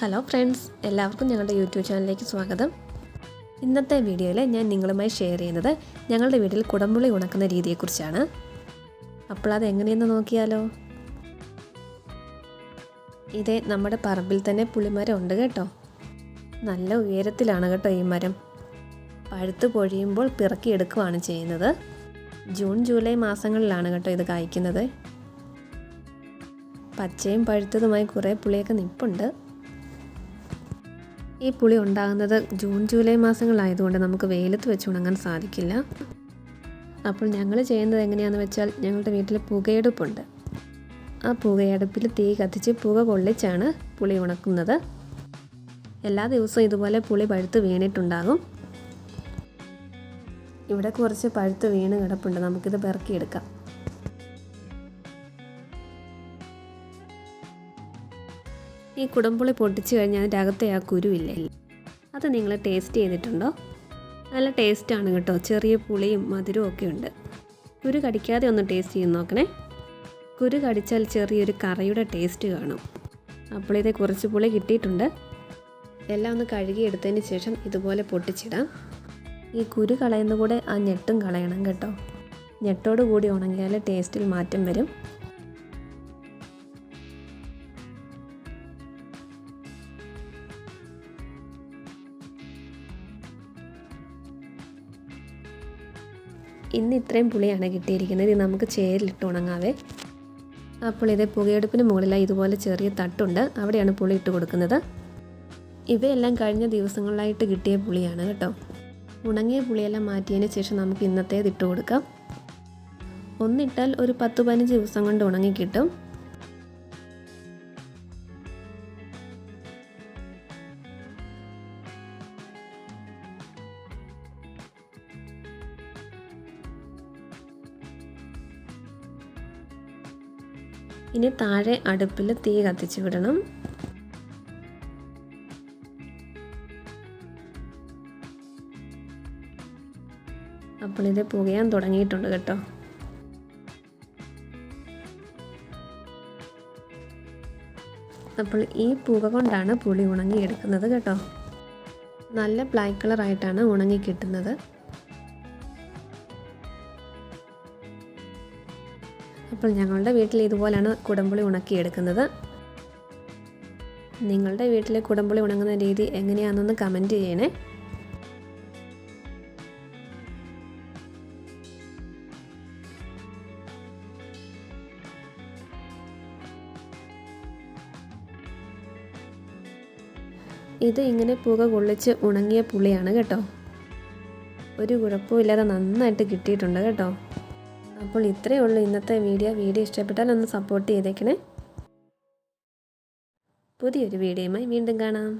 Hello friends എല്ലാവർക്കും ഞങ്ങളുടെ YouTube ചാനലിലേക്ക് സ്വാഗതം. ഇന്നത്തെ വീഡിയോയിൽ ഞാൻ നിങ്ങളുമായി ഷെയർ ചെയ്യുന്നത് ഞങ്ങളുടെ വീട്ടിൽ കുടംപുളി ഉണക്കുന്ന രീതിയെക്കുറിച്ചാണ്. അപ്പോൾ അത് എങ്ങനെയെന്ന് നോക്കിയാലോ? ഇതേ നമ്മുടെ പറമ്പിൽ തന്നെ പുളിമരം ഉണ്ട് കേട്ടോ. നല്ല ഉയരത്തിലാണ് കേട്ടോ ഈ മരം. പഴുത്ത് പൊഴിയുമ്പോൾ പിറക്കിയെടുക്കുകയാണ് ചെയ്യുന്നത്. ജൂൺ ജൂലൈ മാസങ്ങളിലാണ് കേട്ടോ ഇത് കായ്ക്കുന്നത്. പച്ചയും പഴുത്തതുമായി കുറേ പുളിയൊക്കെ നിപ്പുണ്ട്. ഈ പുളി ഉണ്ടാകുന്നത് ജൂൺ ജൂലൈ മാസങ്ങളായതുകൊണ്ട് നമുക്ക് വെയിലത്ത് വെച്ച് ഉണങ്ങാൻ സാധിക്കില്ല. അപ്പോൾ ഞങ്ങൾ ചെയ്യുന്നത് എങ്ങനെയാണെന്ന് വെച്ചാൽ ഞങ്ങളുടെ വീട്ടിൽ പുകയെടുപ്പുണ്ട്. ആ പുകയടുപ്പിൽ തീ കത്തിച്ച് പുക കൊള്ളിച്ചാണ് പുളി ഉണക്കുന്നത്. എല്ലാ ദിവസവും ഇതുപോലെ പുളി പഴുത്ത് വീണിട്ടുണ്ടാകും. ഇവിടെ കുറച്ച് പഴുത്ത് വീണ് കിടപ്പുണ്ട്. നമുക്കിത് പെറുക്കിയെടുക്കാം. ഈ കുടംപുളി പൊട്ടിച്ച് കഴിഞ്ഞാൽ അതിന്റെ അകത്തെ ആ കുരുവില്ലേ? അത് നിങ്ങൾ ടേസ്റ്റ് ചെയ്തിട്ടുണ്ടോ? നല്ല ടേസ്റ്റാണ് കേട്ടോ. ചെറിയ പുളിയും മധുരവും ഒക്കെ ഉണ്ട്. കുരു കടിക്കാതെ ഒന്ന് ടേസ്റ്റ് ചെയ്ത് നോക്കണേ. കുരു കടിച്ചാൽ ചെറിയൊരു കറിയുടെ ടേസ്റ്റ് കാണും. അപ്പോൾ ഇതേ കുറച്ച് പുളി കിട്ടിയിട്ടുണ്ട്. എല്ലാം ഒന്ന് കഴുകിയെടുത്തതിന് ശേഷം ഇതുപോലെ പൊട്ടിച്ചിടാം. ഈ കുരു കളയുന്ന കൂടെ ആ ഞെട്ടും കളയണം കേട്ടോ. ഞെട്ടോട് കൂടി ഉണങ്ങിയാൽ ടേസ്റ്റിൽ മാറ്റം വരും. ഇന്ന് ഇത്രയും പുളിയാണ് കിട്ടിയിരിക്കുന്നത്. ഇത് നമുക്ക് ചേരിലിട്ട് ഉണങ്ങാവേ. അപ്പോൾ ഇത് പുകയെടുപ്പിന് മുകളിലായി ഇതുപോലെ ചെറിയ തട്ടുണ്ട്. അവിടെയാണ് പുളി ഇട്ട് കൊടുക്കുന്നത്. ഇവയെല്ലാം കഴിഞ്ഞ ദിവസങ്ങളിലായിട്ട് കിട്ടിയ പുളിയാണ് കേട്ടോ. ഉണങ്ങിയ പുളിയെല്ലാം മാറ്റിയതിന് ശേഷം നമുക്ക് ഇന്നത്തേത് ഇട്ട് കൊടുക്കാം. ഒന്നിട്ടാൽ ഒരു പത്ത് പതിനഞ്ച് ദിവസം കൊണ്ട് ഉണങ്ങി കിട്ടും. ഇനി താഴെ അടുപ്പിൽ തീ കത്തിച്ച് വിടണം. അപ്പോൾ ഇത് പുകയാൻ തുടങ്ങിയിട്ടുണ്ട് കേട്ടോ. അപ്പോൾ ഈ പുക കൊണ്ടാണ് പുളി ഉണങ്ങിയെടുക്കുന്നത് കേട്ടോ. നല്ല ബ്ലാക്ക് കളറായിട്ടാണ് ഉണങ്ങി കിട്ടുന്നത് അപ്പോൾ ഞങ്ങളുടെ വീട്ടിൽ ഇതുപോലെയാണ് കുടംപുളി ഉണക്കിയെടുക്കുന്നത്. നിങ്ങളുടെ വീട്ടിലെ കുടംപുളി ഉണങ്ങുന്ന രീതി എങ്ങനെയാണെന്നൊന്ന് കമന്റ് ചെയ്യണേ. ഇത് ഇങ്ങനെ പുക കൊള്ളിച്ച് ഉണങ്ങിയ പുളിയാണ് കേട്ടോ. ഒരു കുഴപ്പമില്ലാതെ നന്നായിട്ട് കിട്ടിയിട്ടുണ്ട് കേട്ടോ. അപ്പോൾ ഇത്രയേ ഉള്ളൂ ഇന്നത്തെ വീഡിയോ. വീഡിയോ ഇഷ്ടപ്പെട്ടാൽ ഒന്ന് സപ്പോർട്ട് ചെയ്തേക്കണേ. പുതിയൊരു വീഡിയോയുമായി വീണ്ടും കാണാം.